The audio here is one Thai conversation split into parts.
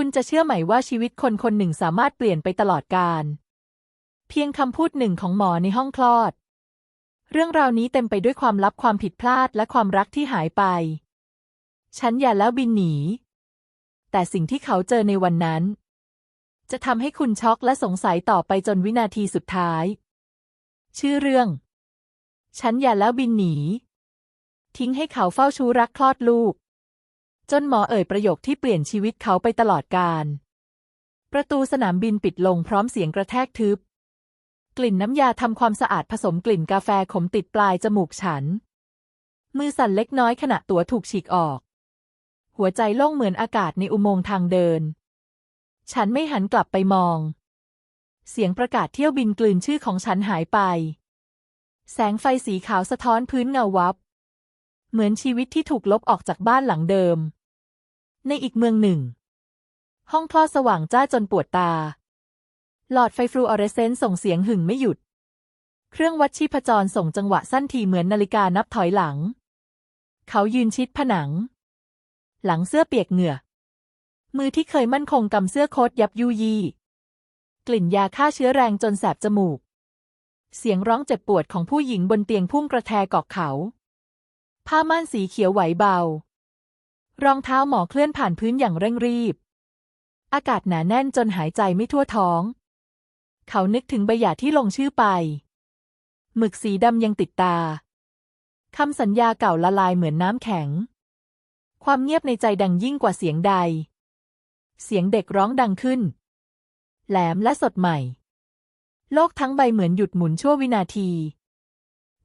คุณจะเชื่อไหมว่าชีวิตคนคนหนึ่งสามารถเปลี่ยนไปตลอดกาลเพียงคำพูดหนึ่งของหมอในห้องคลอด เรื่องราวนี้เต็มไปด้วยความลับความผิดพลาดและความรักที่หายไป ฉันอย่าแล้วบินหนี แต่สิ่งที่เขาเจอในวันนั้น จะทำให้คุณช็อกและสงสัยต่อไปจนวินาทีสุดท้าย ชื่อเรื่อง ฉันอย่าแล้วบินหนี ทิ้งให้เขาเฝ้าชู้รักคลอดลูก จนหมอเอ่ยประโยคที่เปลี่ยนชีวิตเขาไปตลอดกาลประตูสนามบินปิดลงพร้อมเสียงกระแทกทึบ กลิ่นน้ำยาทำความสะอาดผสมกลิ่นกาแฟขมติดปลายจมูกฉัน มือสั่นเล็กน้อยขณะตั๋วถูกฉีกออก หัวใจโล่งเหมือนอากาศในอุโมงค์ทางเดิน ฉันไม่หันกลับไปมอง เสียงประกาศเที่ยวบินกลืนชื่อของฉันหายไป แสงไฟสีขาวสะท้อนพื้นเงาวับ เหมือนชีวิตที่ถูกลบออกจากบ้านหลังเดิม ในอีกเมืองหนึ่ง ห้องคลอดสว่างจ้าจนปวดตา หลอดไฟฟลูออเรสเซนต์ส่งเสียงหึ่งไม่หยุด เครื่องวัดชีพจรส่งจังหวะสั้นทีเหมือนนาฬิกานับถอยหลัง เขายืนชิดผนัง หลังเสื้อเปียกเหงื่อ มือที่เคยมั่นคงกำเสื้อโค้ทยับยุยี่กลิ่นยาฆ่าเชื้อแรงจนแสบจมูก เสียงร้องเจ็บปวดของผู้หญิงบนเตียงพุ่งกระแทกกอกเขา ผ้าม่านสีเขียวไหวเบา รองเท้าหมอเคลื่อนผ่านพื้นอย่างเร่งรีบ อากาศหนาแน่นจนหายใจไม่ทั่วท้อง เขานึกถึงใบหย่าที่ลงชื่อไป หมึกสีดำยังติดตาคำสัญญาเก่าละลายเหมือนน้ำแข็ง ความเงียบในใจดังยิ่งกว่าเสียงใด เสียงเด็กร้องดังขึ้น แหลมและสดใหม่ โลกทั้งใบเหมือนหยุดหมุนชั่ววินาที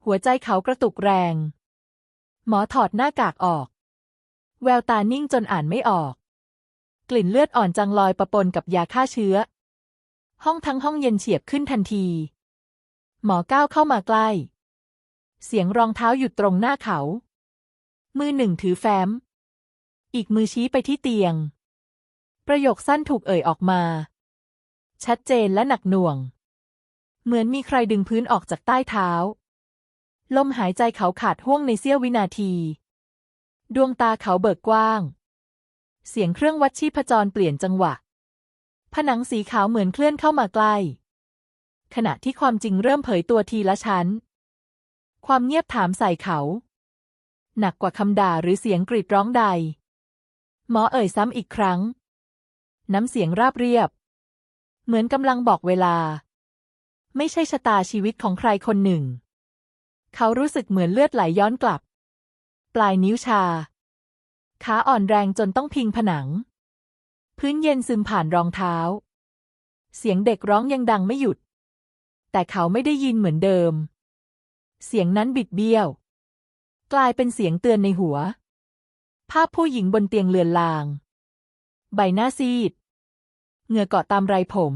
หัวใจเขากระตุกแรง หมอถอดหน้ากากออก แววตานิ่งจนอ่านไม่ออก กลิ่นเลือดอ่อนจังลอยประปนกับยาฆ่าเชื้อ ห้องทั้งห้องเย็นเฉียบขึ้นทันที หมอก้าวเข้ามาใกล้ เสียงรองเท้าหยุดตรงหน้าเขา มือหนึ่งถือแฟ้ม อีกมือชี้ไปที่เตียง ประโยคสั้นถูกเอ่ยออกมา ชัดเจนและหนักหน่วง เหมือนมีใครดึงพื้นออกจากใต้เท้า ลมหายใจเขาขาดห่วงในเสี้ยววินาที ดวงตาเขาเบิกกว้าง เสียงเครื่องวัดชีพจรเปลี่ยนจังหวะ ผนังสีขาวเหมือนเคลื่อนเข้ามาใกล้ ขณะที่ความจริงเริ่มเผยตัวทีละชั้น ความเงียบถามใส่เขา หนักกว่าคำด่าหรือเสียงกรีดร้องใด หมอเอ่ยซ้ำอีกครั้ง น้ำเสียงราบเรียบ เหมือนกำลังบอกเวลา ไม่ใช่ชะตาชีวิตของใครคนหนึ่ง เขารู้สึกเหมือนเลือดไหลย้อนกลับ ปลายนิ้วชา ขาอ่อนแรงจนต้องพิงผนัง พื้นเย็นซึมผ่านรองเท้า เสียงเด็กร้องยังดังไม่หยุด แต่เขาไม่ได้ยินเหมือนเดิม เสียงนั้นบิดเบี้ยว กลายเป็นเสียงเตือนในหัว ภาพผู้หญิงบนเตียงเลือนลาง ใบหน้าซีด เหงื่อเกาะตามไรผม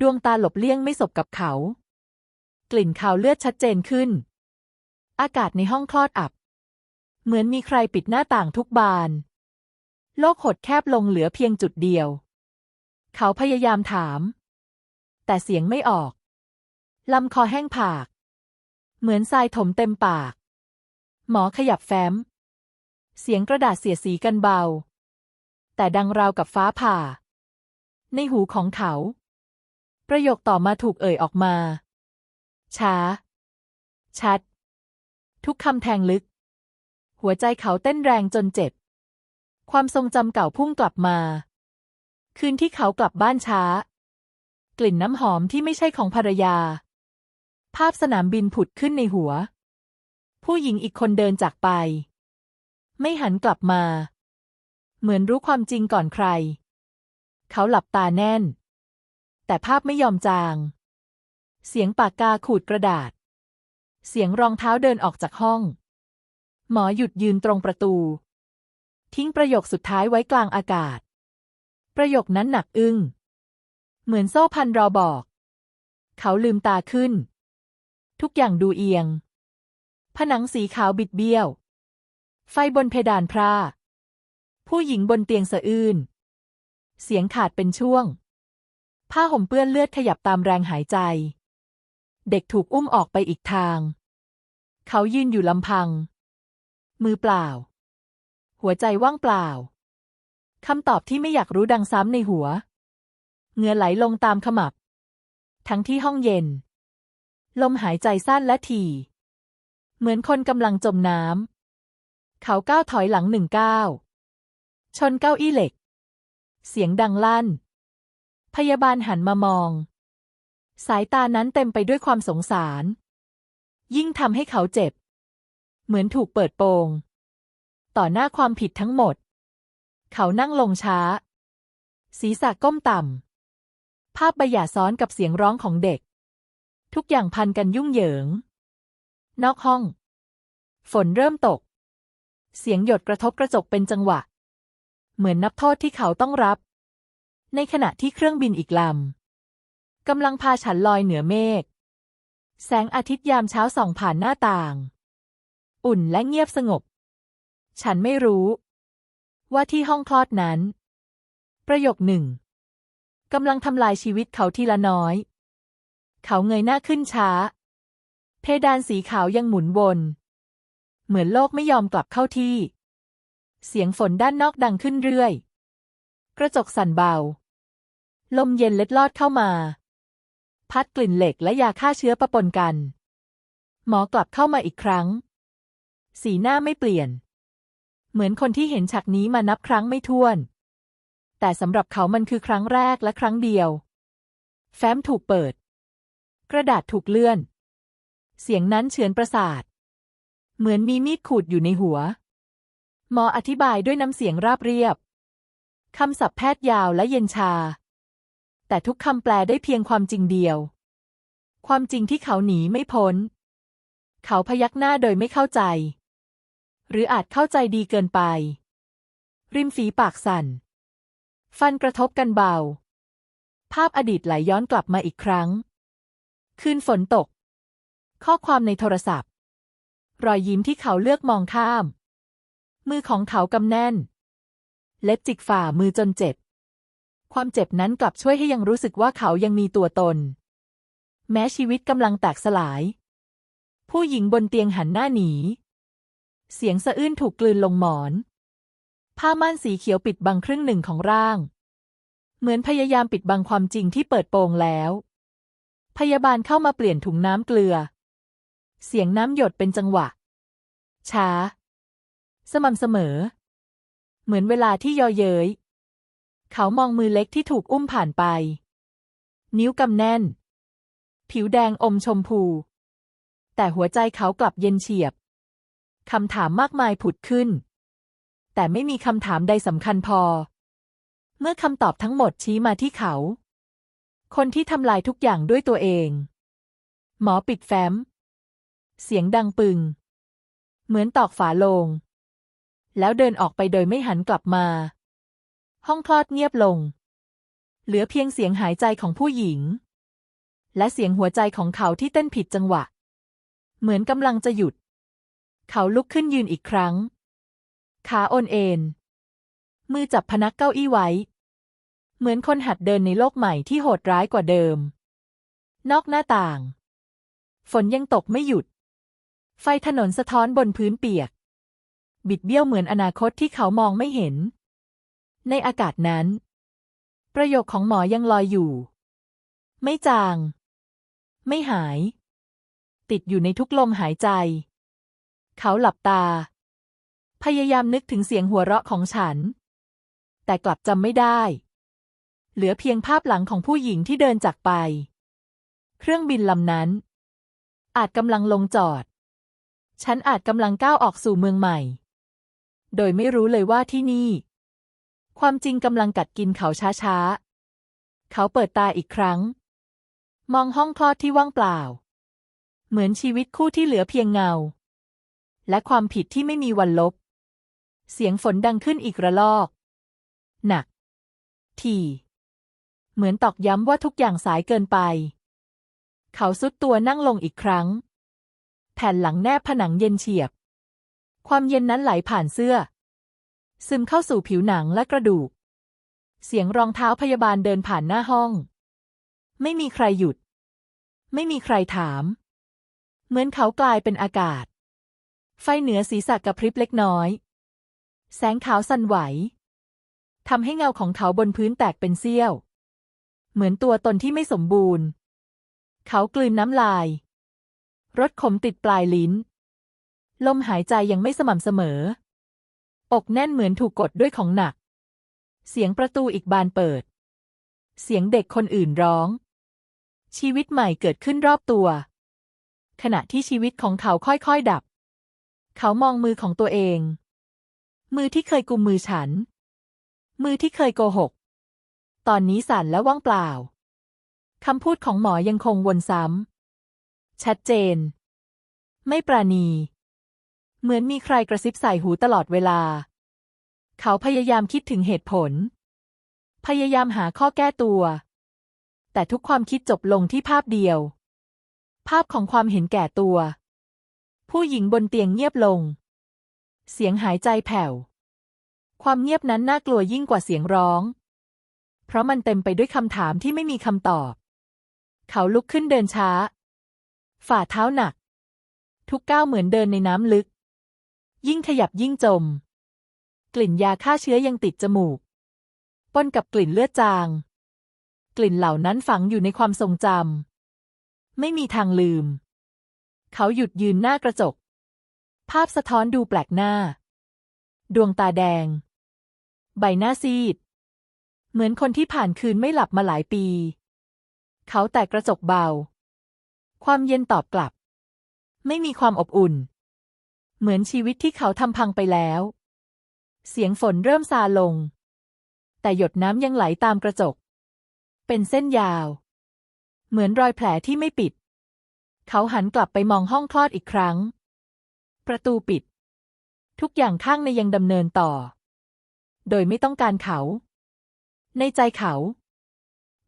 ดวงตาหลบเลี่ยงไม่สบกับเขา กลิ่นคาวเลือดชัดเจนขึ้นอากาศในห้องคลอดอับ เหมือนมีใครปิดหน้าต่างทุกบาน โลกหดแคบลงเหลือเพียงจุดเดียว เขาพยายามถาม แต่เสียงไม่ออก ลำคอแห้งผาก เหมือนทรายถมเต็มปาก หมอขยับแฟ้ม เสียงกระดาษเสียสีกันเบา แต่ดังราวกับฟ้าผ่า ในหูของเขา ประโยคต่อมาถูกเอ่ยออกมา ช้า ชัด ทุกคำแทงลึก หัวใจเขาเต้นแรงจนเจ็บ ความทรงจำเก่าพุ่งกลับมา คืนที่เขากลับบ้านช้า กลิ่นน้ำหอมที่ไม่ใช่ของภรรยา ภาพสนามบินผุดขึ้นในหัว ผู้หญิงอีกคนเดินจากไป ไม่หันกลับมา เหมือนรู้ความจริงก่อนใคร เขาหลับตาแน่น แต่ภาพไม่ยอมจาง เสียงปากกาขูดกระดาษ เสียงรองเท้าเดินออกจากห้อง หมอหยุดยืนตรงประตู ทิ้งประโยคสุดท้ายไว้กลางอากาศ ประโยคนั้นหนักอึ้ง เหมือนโซ่พันรอบอก เขาลืมตาขึ้น ทุกอย่างดูเอียง ผนังสีขาวบิดเบี้ยว ไฟบนเพดานพร่าผู้หญิงบนเตียงสะอื้น เสียงขาดเป็นช่วง ผ้าห่มเปื้อนเลือดขยับตามแรงหายใจ เด็กถูกอุ้มออกไปอีกทาง เขายืนอยู่ลำพัง มือเปล่า หัวใจว่างเปล่าคำตอบที่ไม่อยากรู้ดังซ้ำในหัว เหงื่อไหลลงตามขมับ ทั้งที่ห้องเย็น ลมหายใจสั้นและถี่เหมือนคนกำลังจมน้ำ เขาก้าวถอยหลังหนึ่งก้าว ชนเก้าอี้เหล็ก เสียงดังลั่น พยาบาลหันมามอง สายตานั้นเต็มไปด้วยความสงสาร ยิ่งทำให้เขาเจ็บ เหมือนถูกเปิดโปง ต่อหน้าความผิดทั้งหมด เขานั่งลงช้า ศีรษะก้มต่ำ ภาพใบหย่าซ้อนกับเสียงร้องของเด็ก ทุกอย่างพันกันยุ่งเหยิง นอกห้อง ฝนเริ่มตก เสียงหยดกระทบกระจกเป็นจังหวะ เหมือนนับโทษที่เขาต้องรับ ในขณะที่เครื่องบินอีกลำกำลังพาฉันลอยเหนือเมฆแสงอาทิตย์ยามเช้าส่องผ่านหน้าต่าง อุ่นและเงียบสงบ ฉันไม่รู้ ว่าที่ห้องคลอดนั้น ประโยคหนึ่งกำลังทำลายชีวิตเขาทีละน้อย เขาเงยหน้าขึ้นช้า เพดานสีขาวยังหมุนวนเหมือนโลกไม่ยอมกลับเข้าที่ เสียงฝนด้านนอกดังขึ้นเรื่อย กระจกสั่นเบา ลมเย็นเล็ดลอดเข้ามา พัดกลิ่นเหล็กและยาฆ่าเชื้อปะปนกัน หมอกลับเข้ามาอีกครั้ง สีหน้าไม่เปลี่ยน เหมือนคนที่เห็นฉากนี้มานับครั้งไม่ถ้วน แต่สำหรับเขามันคือครั้งแรกและครั้งเดียว แฟ้มถูกเปิด กระดาษถูกเลื่อน เสียงนั้นเฉือนประสาท เหมือนมีมีดขูดอยู่ในหัว หมออธิบายด้วยน้ำเสียงราบเรียบคำศัพท์แพทย์ยาวและเย็นชา แต่ทุกคำแปลได้เพียงความจริงเดียว ความจริงที่เขาหนีไม่พ้น เขาพยักหน้าโดยไม่เข้าใจ หรืออาจเข้าใจดีเกินไป ริมฝีปากสั่น ฟันกระทบกันเบา ภาพอดีตไหลย้อนกลับมาอีกครั้ง คืนฝนตก ข้อความในโทรศัพท์ รอยยิ้มที่เขาเลือกมองข้าม มือของเขากำแน่น เล็บจิกฝ่ามือจนเจ็บ ความเจ็บนั้นกลับช่วยให้ยังรู้สึกว่าเขายังมีตัวตน แม้ชีวิตกำลังแตกสลาย ผู้หญิงบนเตียงหันหน้าหนี เสียงสะอื้นถูกกลืนลงหมอน ผ้าม่านสีเขียวปิดบังครึ่งหนึ่งของร่าง เหมือนพยายามปิดบังความจริงที่เปิดโปงแล้ว พยาบาลเข้ามาเปลี่ยนถุงน้ำเกลือ เสียงน้ำหยดเป็นจังหวะ ช้า สม่ำเสมอ เหมือนเวลาที่ย่อเย้ย เขามองมือเล็กที่ถูกอุ้มผ่านไป นิ้วกำแน่น ผิวแดงอมชมพู แต่หัวใจเขากลับเย็นเฉียบ คำถามมากมายผุดขึ้น แต่ไม่มีคำถามใดสำคัญพอ เมื่อคำตอบทั้งหมดชี้มาที่เขา คนที่ทำลายทุกอย่างด้วยตัวเอง หมอปิดแฟ้ม เสียงดังปึง เหมือนตอกฝาโลง แล้วเดินออกไปโดยไม่หันกลับมา ห้องคลอดเงียบลง เหลือเพียงเสียงหายใจของผู้หญิง และเสียงหัวใจของเขาที่เต้นผิดจังหวะ เหมือนกำลังจะหยุด เขาลุกขึ้นยืนอีกครั้ง ขาโอนเอ็น มือจับพนักเก้าอี้ไว้ เหมือนคนหัดเดินในโลกใหม่ที่โหดร้ายกว่าเดิม นอกหน้าต่าง ฝนยังตกไม่หยุด ไฟถนนสะท้อนบนพื้นเปียก บิดเบี้ยวเหมือนอนาคตที่เขามองไม่เห็น ในอากาศนั้น ประโยคของหมอยังลอยอยู่ ไม่จาง ไม่หาย ติดอยู่ในทุกลมหายใจ เขาหลับตา พยายามนึกถึงเสียงหัวเราะของฉัน แต่กลับจำไม่ได้ เหลือเพียงภาพหลังของผู้หญิงที่เดินจากไป เครื่องบินลำนั้น อาจกำลังลงจอด ฉันอาจกำลังก้าวออกสู่เมืองใหม่ โดยไม่รู้เลยว่าที่นี่ ความจริงกำลังกัดกินเขาช้าๆ เขาเปิดตาอีกครั้ง มองห้องคลอดที่ว่างเปล่า เหมือนชีวิตคู่ที่เหลือเพียงเงา และความผิดที่ไม่มีวันลบ เสียงฝนดังขึ้นอีกระลอก หนัก ที เหมือนตอกย้ำว่าทุกอย่างสายเกินไป เขาซุดตัวนั่งลงอีกครั้ง แผ่นหลังแนบผนังเย็นเฉียบ ความเย็นนั้นไหลผ่านเสื้อ ซึมเข้าสู่ผิวหนังและกระดูก เสียงรองเท้าพยาบาลเดินผ่านหน้าห้อง ไม่มีใครหยุด ไม่มีใครถาม เหมือนเขากลายเป็นอากาศ ไฟเหนือศีรษะกระพริบเล็กน้อย แสงขาวสั่นไหวทำให้เงาของเขาบนพื้นแตกเป็นเสี้ยว เหมือนตัวตนที่ไม่สมบูรณ์ เขากลืนน้ำลาย รสขมติดปลายลิ้น ลมหายใจยังไม่สม่ำเสมอ อกแน่นเหมือนถูกกดด้วยของหนัก เสียงประตูอีกบานเปิด เสียงเด็กคนอื่นร้อง ชีวิตใหม่เกิดขึ้นรอบตัว ขณะที่ชีวิตของเขาค่อยๆดับ เขามองมือของตัวเอง มือที่เคยกุมมือฉัน มือที่เคยโกหก ตอนนี้สั่นและว่างเปล่าคำพูดของหมอยังคงวนซ้ำ ชัดเจน ไม่ปราณี เหมือนมีใครกระซิบใส่หูตลอดเวลา เขาพยายามคิดถึงเหตุผล พยายามหาข้อแก้ตัว แต่ทุกความคิดจบลงที่ภาพเดียว ภาพของความเห็นแก่ตัว ผู้หญิงบนเตียงเงียบลง เสียงหายใจแผ่ว ความเงียบนั้นน่ากลัวยิ่งกว่าเสียงร้อง เพราะมันเต็มไปด้วยคำถามที่ไม่มีคำตอบ เขาลุกขึ้นเดินช้า ฝ่าเท้าหนัก ทุกก้าวเหมือนเดินในน้ำลึก ยิ่งขยับยิ่งจม กลิ่นยาฆ่าเชื้อยังติดจมูกปนกับกลิ่นเลือดจาง กลิ่นเหล่านั้นฝังอยู่ในความทรงจำไม่มีทางลืม เขาหยุดยืนหน้ากระจก ภาพสะท้อนดูแปลกหน้า ดวงตาแดง ใบหน้าซีด เหมือนคนที่ผ่านคืนไม่หลับมาหลายปี เขาแตะกระจกเบา ความเย็นตอบกลับ ไม่มีความอบอุ่น เหมือนชีวิตที่เขาทำพังไปแล้ว เสียงฝนเริ่มซาลง แต่หยดน้ำยังไหลตามกระจก เป็นเส้นยาว เหมือนรอยแผลที่ไม่ปิด เขาหันกลับไปมองห้องคลอดอีกครั้ง ประตูปิด ทุกอย่างข้างในยังดำเนินต่อ โดยไม่ต้องการเขา ในใจเขา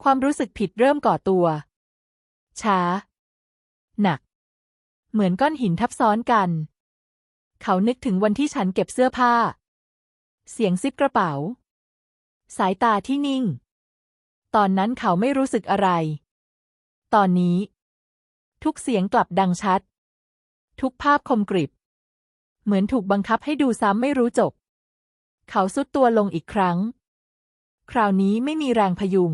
ความรู้สึกผิดเริ่มก่อตัว ช้า หนัก เหมือนก้อนหินทับซ้อนกัน เขานึกถึงวันที่ฉันเก็บเสื้อผ้า เสียงซิปกระเป๋า สายตาที่นิ่ง ตอนนั้นเขาไม่รู้สึกอะไร ตอนนี้ ทุกเสียงกลับดังชัด ทุกภาพคมกริบ เหมือนถูกบังคับให้ดูซ้ำไม่รู้จบ เขาสุดตัวลงอีกครั้ง คราวนี้ไม่มีแรงพยุง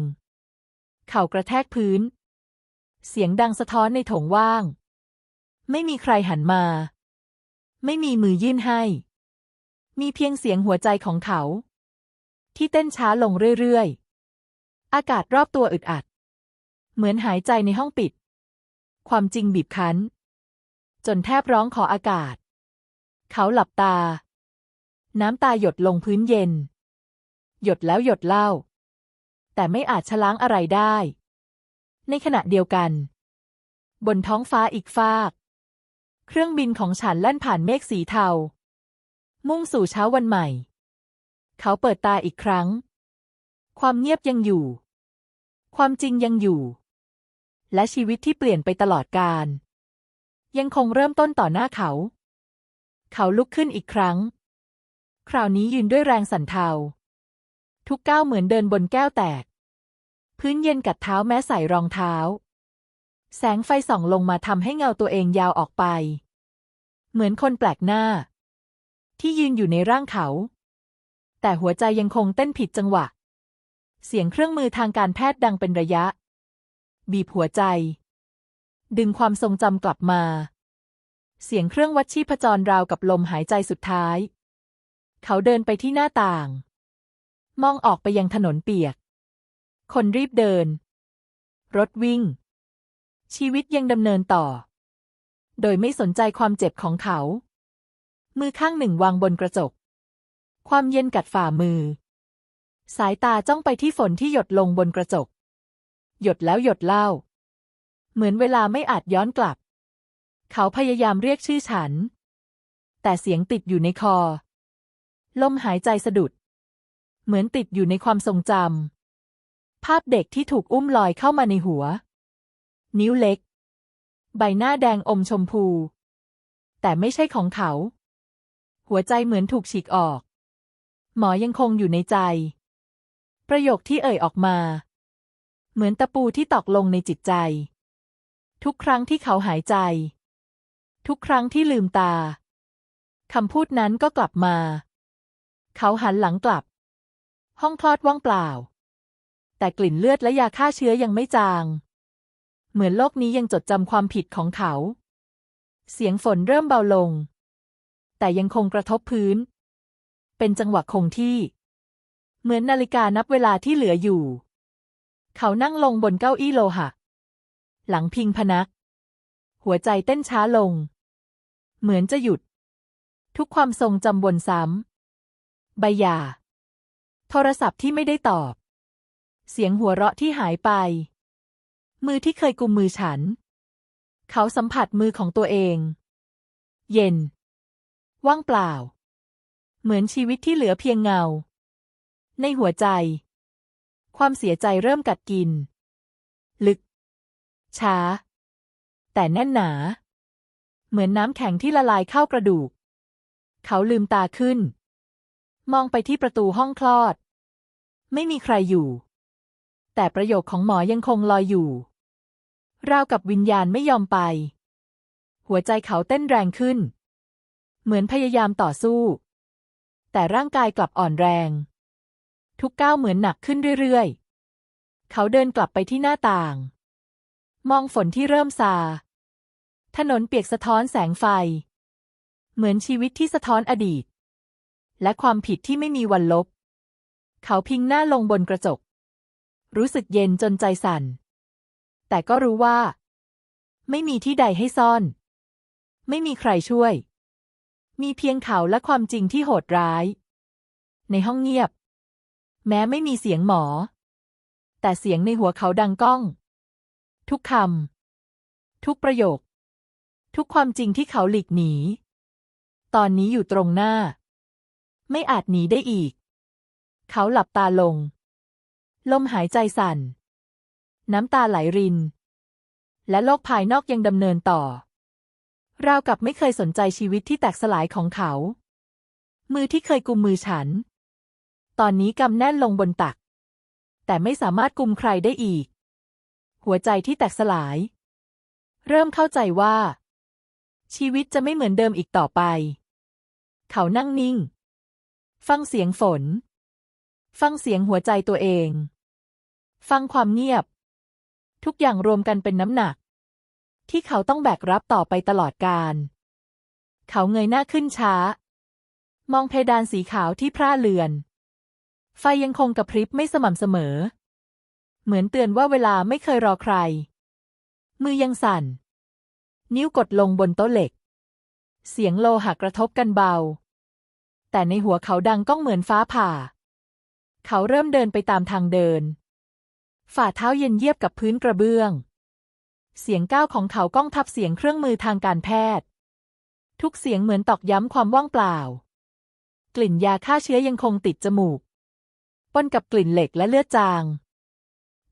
เข่ากระแทกพื้น เสียงดังสะท้อนในโถงว่าง ไม่มีใครหันมา ไม่มีมือยื่นให้ มีเพียงเสียงหัวใจของเขา ที่เต้นช้าลงเรื่อยๆ อากาศรอบตัวอึดอัด เหมือนหายใจในห้องปิด ความจริงบีบคั้น จนแทบร้องขออากาศ เขาหลับตา น้ำตาหยดลงพื้นเย็น หยดแล้วหยดเล่า แต่ไม่อาจชะล้างอะไรได้ ในขณะเดียวกัน บนท้องฟ้าอีกฟาก เครื่องบินของฉันแล่นผ่านเมฆสีเทา มุ่งสู่เช้าวันใหม่ เขาเปิดตาอีกครั้ง ความเงียบยังอยู่ ความจริงยังอยู่ และชีวิตที่เปลี่ยนไปตลอดกาลยังคงเริ่มต้นต่อหน้าเขา เขาลุกขึ้นอีกครั้ง คราวนี้ยืนด้วยแรงสั่นเทา ทุกก้าวเหมือนเดินบนแก้วแตก พื้นเย็นกัดเท้าแม้ใส่รองเท้า แสงไฟส่องลงมาทำให้เงาตัวเองยาวออกไป เหมือนคนแปลกหน้า ที่ยืนอยู่ในร่างเขา แต่หัวใจยังคงเต้นผิดจังหวะ เสียงเครื่องมือทางการแพทย์ดังเป็นระยะ บีบหัวใจ ดึงความทรงจำกลับมา เสียงเครื่องวัดชีพจรราวกับลมหายใจสุดท้าย เขาเดินไปที่หน้าต่าง มองออกไปยังถนนเปียก คนรีบเดิน รถวิ่ง ชีวิตยังดำเนินต่อ โดยไม่สนใจความเจ็บของเขา มือข้างหนึ่งวางบนกระจก ความเย็นกัดฝ่ามือ สายตาจ้องไปที่ฝนที่หยดลงบนกระจก หยดแล้วหยดเล่า เหมือนเวลาไม่อาจย้อนกลับ เขาพยายามเรียกชื่อฉัน แต่เสียงติดอยู่ในคอ ลมหายใจสะดุด เหมือนติดอยู่ในความทรงจำภาพเด็กที่ถูกอุ้มลอยเข้ามาในหัว นิ้วเล็ก ใบหน้าแดงอมชมพู แต่ไม่ใช่ของเขา หัวใจเหมือนถูกฉีกออก หมอยังคงอยู่ในใจ ประโยคที่เอ่ยออกมา เหมือนตะปูที่ตอกลงในจิตใจ ทุกครั้งที่เขาหายใจ ทุกครั้งที่ลืมตาคำพูดนั้นก็กลับมา เขาหันหลังกลับ ห้องคลอดว่างเปล่า แต่กลิ่นเลือดและยาฆ่าเชื้อยังไม่จาง เหมือนโลกนี้ยังจดจำความผิดของเขา เสียงฝนเริ่มเบาลง แต่ยังคงกระทบพื้น เป็นจังหวะคงที่ เหมือนนาฬิกานับเวลาที่เหลืออยู่ เขานั่งลงบนเก้าอี้โลหะ หลังพิงพนัก หัวใจเต้นช้าลง เหมือนจะหยุด ทุกความทรงจำวนซ้ำใบหย่า โทรศัพท์ที่ไม่ได้ตอบ เสียงหัวเราะที่หายไป มือที่เคยกุมมือฉัน เขาสัมผัสมือของตัวเอง เย็น ว่างเปล่า เหมือนชีวิตที่เหลือเพียงเงา ในหัวใจ ความเสียใจเริ่มกัดกิน ลึก ช้า แต่แน่นหนา เหมือนน้ำแข็งที่ละลายเข้ากระดูก เขาลืมตาขึ้น มองไปที่ประตูห้องคลอด ไม่มีใครอยู่ แต่ประโยคของหมอยังคงลอยอยู่ราวกับวิญญาณไม่ยอมไป หัวใจเขาเต้นแรงขึ้น เหมือนพยายามต่อสู้ แต่ร่างกายกลับอ่อนแรง ทุกก้าวเหมือนหนักขึ้นเรื่อยๆ เขาเดินกลับไปที่หน้าต่าง มองฝนที่เริ่มซา ถนนเปียกสะท้อนแสงไฟ เหมือนชีวิตที่สะท้อนอดีต และความผิดที่ไม่มีวันลบ เขาพิงหน้าลงบนกระจก รู้สึกเย็นจนใจสั่น แต่ก็รู้ว่า ไม่มีที่ใดให้ซ่อน ไม่มีใครช่วย มีเพียงเขาและความจริงที่โหดร้าย ในห้องเงียบ แม้ไม่มีเสียงหมอ แต่เสียงในหัวเขาดังก้อง ทุกคำ ทุกประโยค ทุกความจริงที่เขาหลีกหนี ตอนนี้อยู่ตรงหน้า ไม่อาจหนีได้อีก เขาหลับตาลง ลมหายใจสั่น น้ำตาไหลริน และโลกภายนอกยังดำเนินต่อราวกับไม่เคยสนใจชีวิตที่แตกสลายของเขา มือที่เคยกุมมือฉัน ตอนนี้กำแน่นลงบนตัก แต่ไม่สามารถกุมใครได้อีก หัวใจที่แตกสลาย เริ่มเข้าใจว่า ชีวิตจะไม่เหมือนเดิมอีกต่อไป เขานั่งนิ่ง ฟังเสียงฝน ฟังเสียงหัวใจตัวเอง ฟังความเงียบ ทุกอย่างรวมกันเป็นน้ำหนัก ที่เขาต้องแบกรับต่อไปตลอดกาลเขาเงยหน้าขึ้นช้า มองเพดานสีขาวที่พร่าเลือน ไฟยังคงกระพริบไม่สม่ำเสมอ เหมือนเตือนว่าเวลาไม่เคยรอใคร มือยังสั่น นิ้วกดลงบนโต๊ะเหล็ก เสียงโลหะกระทบกันเบา แต่ในหัวเขาดังก้องเหมือนฟ้าผ่า เขาเริ่มเดินไปตามทางเดิน ฝ่าเท้าเย็นเยียบกับพื้นกระเบื้อง เสียงก้าวของเขาก้องทับเสียงเครื่องมือทางการแพทย์ ทุกเสียงเหมือนตอกย้ำความว่างเปล่า กลิ่นยาฆ่าเชื้อยังคงติดจมูก ปนกับกลิ่นเหล็กและเลือดจาง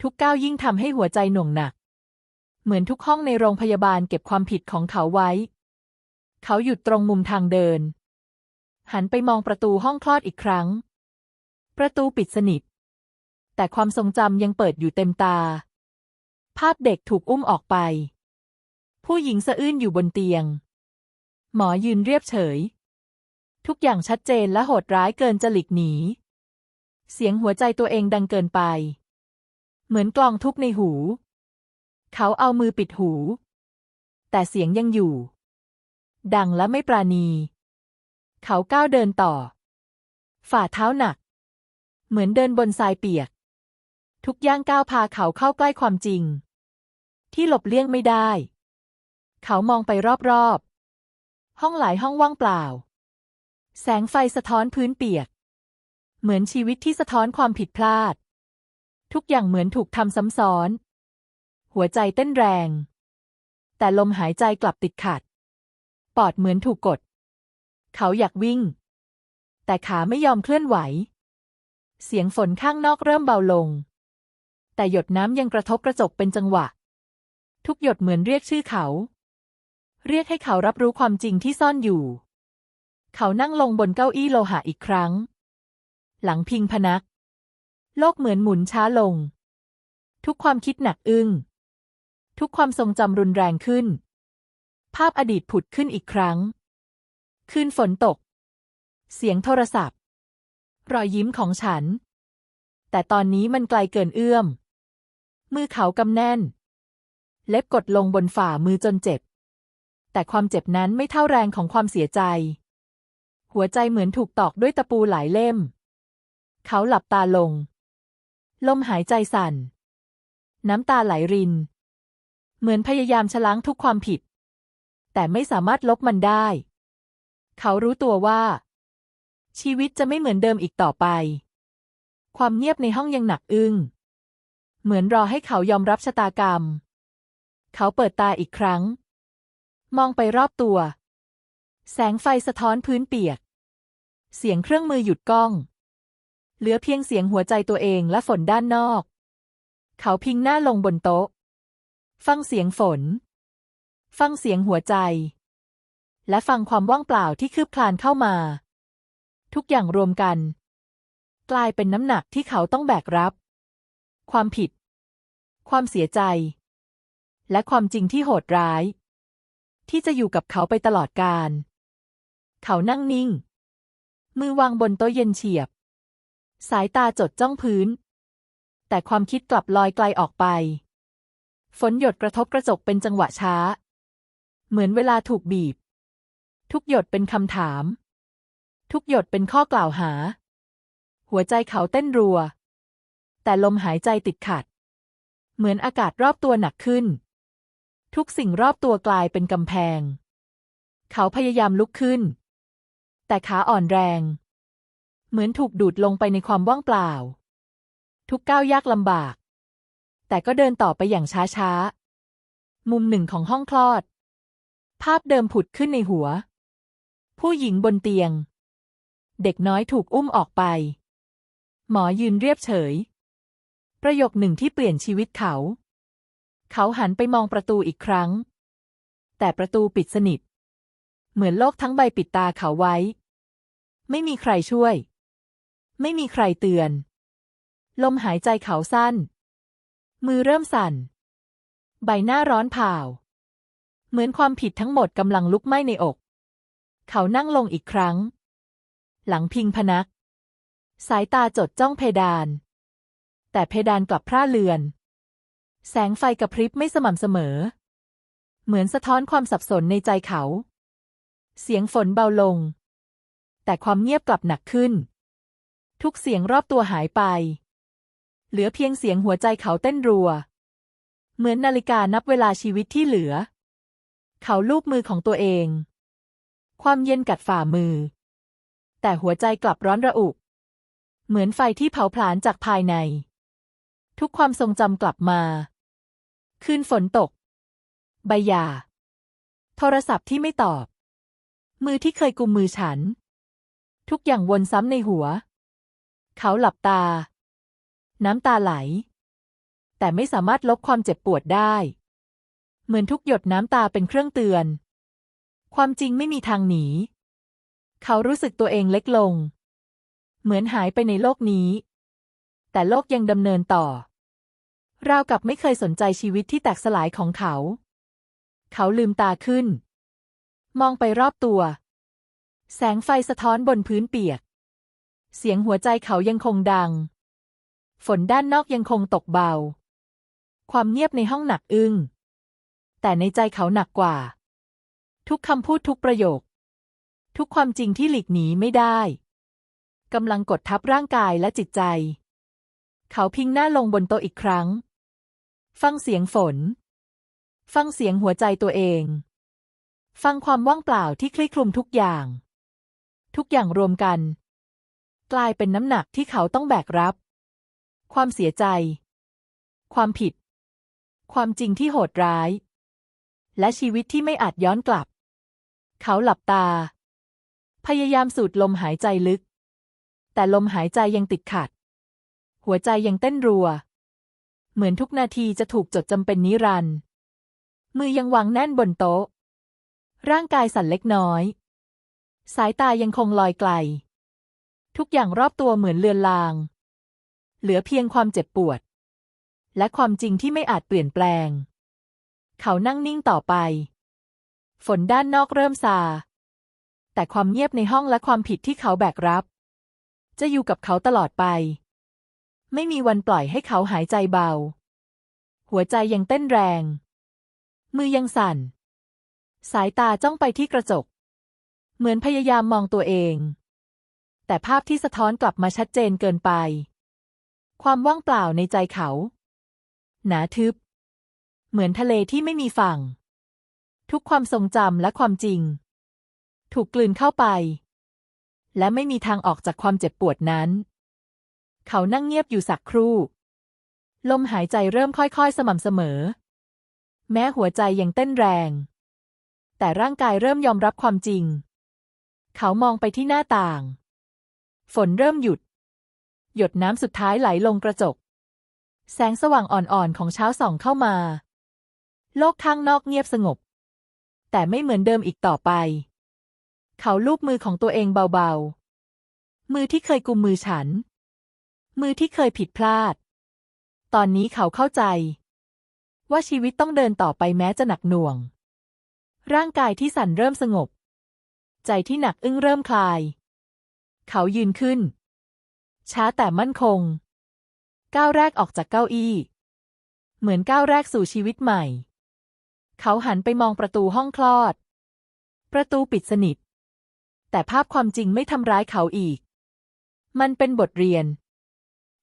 ทุกก้าวยิ่งทำให้หัวใจหน่วงหนัก เหมือนทุกห้องในโรงพยาบาลเก็บความผิดของเขาไว้ เขาหยุดตรงมุมทางเดิน หันไปมองประตูห้องคลอดอีกครั้ง ประตูปิดสนิท แต่ความทรงจำยังเปิดอยู่เต็มตา ภาพเด็กถูกอุ้มออกไป ผู้หญิงสะอื้นอยู่บนเตียง หมอยืนเรียบเฉย ทุกอย่างชัดเจนและโหดร้ายเกินจะหลีกหนี เสียงหัวใจตัวเองดังเกินไป เหมือนกลองทุบในหู เขาเอามือปิดหู แต่เสียงยังอยู่ ดังและไม่ปราณี เขาก้าวเดินต่อ ฝ่าเท้าหนัก เหมือนเดินบนทรายเปียก ทุกย่างก้าวพาเขาเข้าใกล้ความจริง ที่หลบเลี่ยงไม่ได้ เขามองไปรอบๆ ห้องหลายห้องว่างเปล่า แสงไฟสะท้อนพื้นเปียก เหมือนชีวิตที่สะท้อนความผิดพลาด ทุกอย่างเหมือนถูกทำซ้ำซ้อน หัวใจเต้นแรง แต่ลมหายใจกลับติดขัด ปอดเหมือนถูกกด เขาอยากวิ่ง แต่ขาไม่ยอมเคลื่อนไหว เสียงฝนข้างนอกเริ่มเบาลง แต่หยดน้ำยังกระทบกระจกเป็นจังหวะ ทุกหยดเหมือนเรียกชื่อเขา เรียกให้เขารับรู้ความจริงที่ซ่อนอยู่ เขานั่งลงบนเก้าอี้โลหะอีกครั้ง หลังพิงพนัก โลกเหมือนหมุนช้าลง ทุกความคิดหนักอึ้ง ทุกความทรงจำรุนแรงขึ้น ภาพอดีตผุดขึ้นอีกครั้ง คืนฝนตก เสียงโทรศัพท์ รอยยิ้มของฉัน แต่ตอนนี้มันไกลเกินเอื้อม มือเขากำแน่น เล็บกดลงบนฝ่ามือจนเจ็บ แต่ความเจ็บนั้นไม่เท่าแรงของความเสียใจ หัวใจเหมือนถูกตอกด้วยตะปูหลายเล่ม เขาหลับตาลง ลมหายใจสั่น น้ำตาไหลริน เหมือนพยายามชะล้างทุกความผิด แต่ไม่สามารถลบมันได้ เขารู้ตัวว่า ชีวิตจะไม่เหมือนเดิมอีกต่อไป ความเงียบในห้องยังหนักอึ้ง เหมือนรอให้เขายอมรับชะตากรรม เขาเปิดตาอีกครั้ง มองไปรอบตัว แสงไฟสะท้อนพื้นเปียก เสียงเครื่องมือหยุดก้อง เหลือเพียงเสียงหัวใจตัวเองและฝนด้านนอก เขาพิงหน้าลงบนโต๊ะ ฟังเสียงฝน ฟังเสียงหัวใจ และฟังความว่างเปล่าที่คืบคลานเข้ามา ทุกอย่างรวมกัน กลายเป็นน้ำหนักที่เขาต้องแบกรับ ความผิด ความเสียใจ และความจริงที่โหดร้าย ที่จะอยู่กับเขาไปตลอดกาลเขานั่งนิ่ง มือวางบนโต๊ะเย็นเฉียบ สายตาจดจ้องพื้น แต่ความคิดกลับลอยไกลออกไป ฝนหยดกระทบกระจกเป็นจังหวะช้า เหมือนเวลาถูกบีบ ทุกหยดเป็นคำถาม ทุกหยดเป็นข้อกล่าวหา หัวใจเขาเต้นรัว แต่ลมหายใจติดขัด เหมือนอากาศรอบตัวหนักขึ้น ทุกสิ่งรอบตัวกลายเป็นกำแพง เขาพยายามลุกขึ้น แต่ขาอ่อนแรง เหมือนถูกดูดลงไปในความว่างเปล่า ทุกก้าวยากลำบาก แต่ก็เดินต่อไปอย่างช้าๆ มุมหนึ่งของห้องคลอด ภาพเดิมผุดขึ้นในหัว ผู้หญิงบนเตียง เด็กน้อยถูกอุ้มออกไป หมอยืนเรียบเฉย ประโยคหนึ่งที่เปลี่ยนชีวิตเขา เขาหันไปมองประตูอีกครั้ง แต่ประตูปิดสนิท เหมือนโลกทั้งใบปิดตาเขาไว้ไม่มีใครช่วย ไม่มีใครเตือน ลมหายใจเขาสั้น มือเริ่มสั่น ใบหน้าร้อนเผาเหมือนความผิดทั้งหมดกำลังลุกไหม้ในอก เขานั่งลงอีกครั้ง หลังพิงพนัก สายตาจดจ้องเพดาน แต่เพดานกลับพร่าเลือน แสงไฟกระพริบไม่สม่ำเสมอ เหมือนสะท้อนความสับสนในใจเขา เสียงฝนเบาลง แต่ความเงียบกลับหนักขึ้น ทุกเสียงรอบตัวหายไป เหลือเพียงเสียงหัวใจเขาเต้นรัว เหมือนนาฬิกานับเวลาชีวิตที่เหลือ เขาลูบมือของตัวเอง ความเย็นกัดฝ่ามือ แต่หัวใจกลับร้อนระอุ เหมือนไฟที่เผาผลาญจากภายใน ทุกความทรงจำกลับมา คืนฝนตก ใบหย่า โทรศัพท์ที่ไม่ตอบ มือที่เคยกุมมือฉัน ทุกอย่างวนซ้ำในหัว เขาหลับตา น้ำตาไหล แต่ไม่สามารถลบความเจ็บปวดได้ เหมือนทุกหยดน้ำตาเป็นเครื่องเตือน ความจริงไม่มีทางหนี เขารู้สึกตัวเองเล็กลง เหมือนหายไปในโลกนี้ แต่โลกยังดำเนินต่อ ราวกับไม่เคยสนใจชีวิตที่แตกสลายของเขา เขาลืมตาขึ้น มองไปรอบตัว แสงไฟสะท้อนบนพื้นเปียก เสียงหัวใจเขายังคงดัง ฝนด้านนอกยังคงตกเบา ความเงียบในห้องหนักอึ้ง แต่ในใจเขาหนักกว่า ทุกคำพูดทุกประโยค ทุกความจริงที่หลีกหนีไม่ได้กำลังกดทับร่างกายและจิตใจ เขาพิงหน้าลงบนโต๊ะอีกครั้ง ฟังเสียงฝน ฟังเสียงหัวใจตัวเอง ฟังความว่างเปล่าที่คลี่คลุมทุกอย่าง ทุกอย่างรวมกัน กลายเป็นน้ำหนักที่เขาต้องแบกรับ ความเสียใจ ความผิด ความจริงที่โหดร้าย และชีวิตที่ไม่อาจย้อนกลับ เขาหลับตา พยายามสูดลมหายใจลึก แต่ลมหายใจยังติดขัด หัวใจยังเต้นรัว เหมือนทุกนาทีจะถูกจดจำเป็นนิรันดร์มือยังวางแน่นบนโต๊ะ ร่างกายสั่นเล็กน้อย สายตายังคงลอยไกล ทุกอย่างรอบตัวเหมือนเลือนลาง เหลือเพียงความเจ็บปวด และความจริงที่ไม่อาจเปลี่ยนแปลง เขานั่งนิ่งต่อไป ฝนด้านนอกเริ่มซา แต่ความเงียบในห้องและความผิดที่เขาแบกรับ จะอยู่กับเขาตลอดไป ไม่มีวันปล่อยให้เขาหายใจเบา หัวใจยังเต้นแรง มือยังสั่น สายตาจ้องไปที่กระจก เหมือนพยายามมองตัวเอง แต่ภาพที่สะท้อนกลับมาชัดเจนเกินไป ความว่างเปล่าในใจเขา หนาทึบ เหมือนทะเลที่ไม่มีฝั่ง ทุกความทรงจำและความจริง ถูกกลืนเข้าไป และไม่มีทางออกจากความเจ็บปวดนั้น เขานั่งเงียบอยู่สักครู่ ลมหายใจเริ่มค่อยๆ สม่ำเสมอ แม้หัวใจยังเต้นแรง แต่ร่างกายเริ่มยอมรับความจริง เขามองไปที่หน้าต่าง ฝนเริ่มหยุด หยดน้ำสุดท้ายไหลลงกระจก แสงสว่างอ่อนๆของเช้าส่องเข้ามา โลกข้างนอกเงียบสงบ แต่ไม่เหมือนเดิมอีกต่อไป เขาลูบมือของตัวเองเบาๆ มือที่เคยกุมมือฉัน มือที่เคยผิดพลาด ตอนนี้เขาเข้าใจ ว่าชีวิตต้องเดินต่อไปแม้จะหนักหน่วง ร่างกายที่สั่นเริ่มสงบ ใจที่หนักอึ้งเริ่มคลาย เขายืนขึ้น ช้าแต่มั่นคง ก้าวแรกออกจากเก้าอี้ เหมือนก้าวแรกสู่ชีวิตใหม่ เขาหันไปมองประตูห้องคลอด ประตูปิดสนิท แต่ภาพความจริงไม่ทำร้ายเขาอีก มันเป็นบทเรียน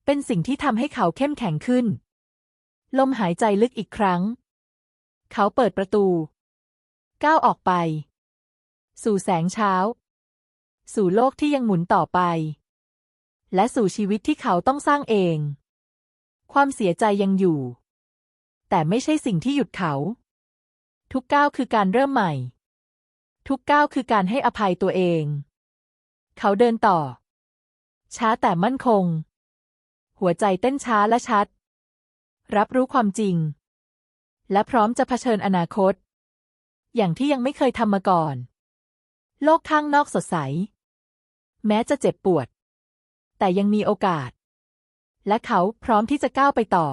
เป็นสิ่งที่ทำให้เขาเข้มแข็งขึ้น ลมหายใจลึกอีกครั้ง เขาเปิดประตู ก้าวออกไป สู่แสงเช้า สู่โลกที่ยังหมุนต่อไป และสู่ชีวิตที่เขาต้องสร้างเอง ความเสียใจยังอยู่ แต่ไม่ใช่สิ่งที่หยุดเขา ทุกก้าวคือการเริ่มใหม่ ทุกก้าวคือการให้อภัยตัวเอง เขาเดินต่อ ช้าแต่มั่นคง หัวใจเต้นช้าและชัด รับรู้ความจริง และพร้อมจะเผชิญอนาคต อย่างที่ยังไม่เคยทำมาก่อนโลกข้างนอกสดใส แม้จะเจ็บปวด แต่ยังมีโอกาส และเขาพร้อมที่จะก้าวไปต่อ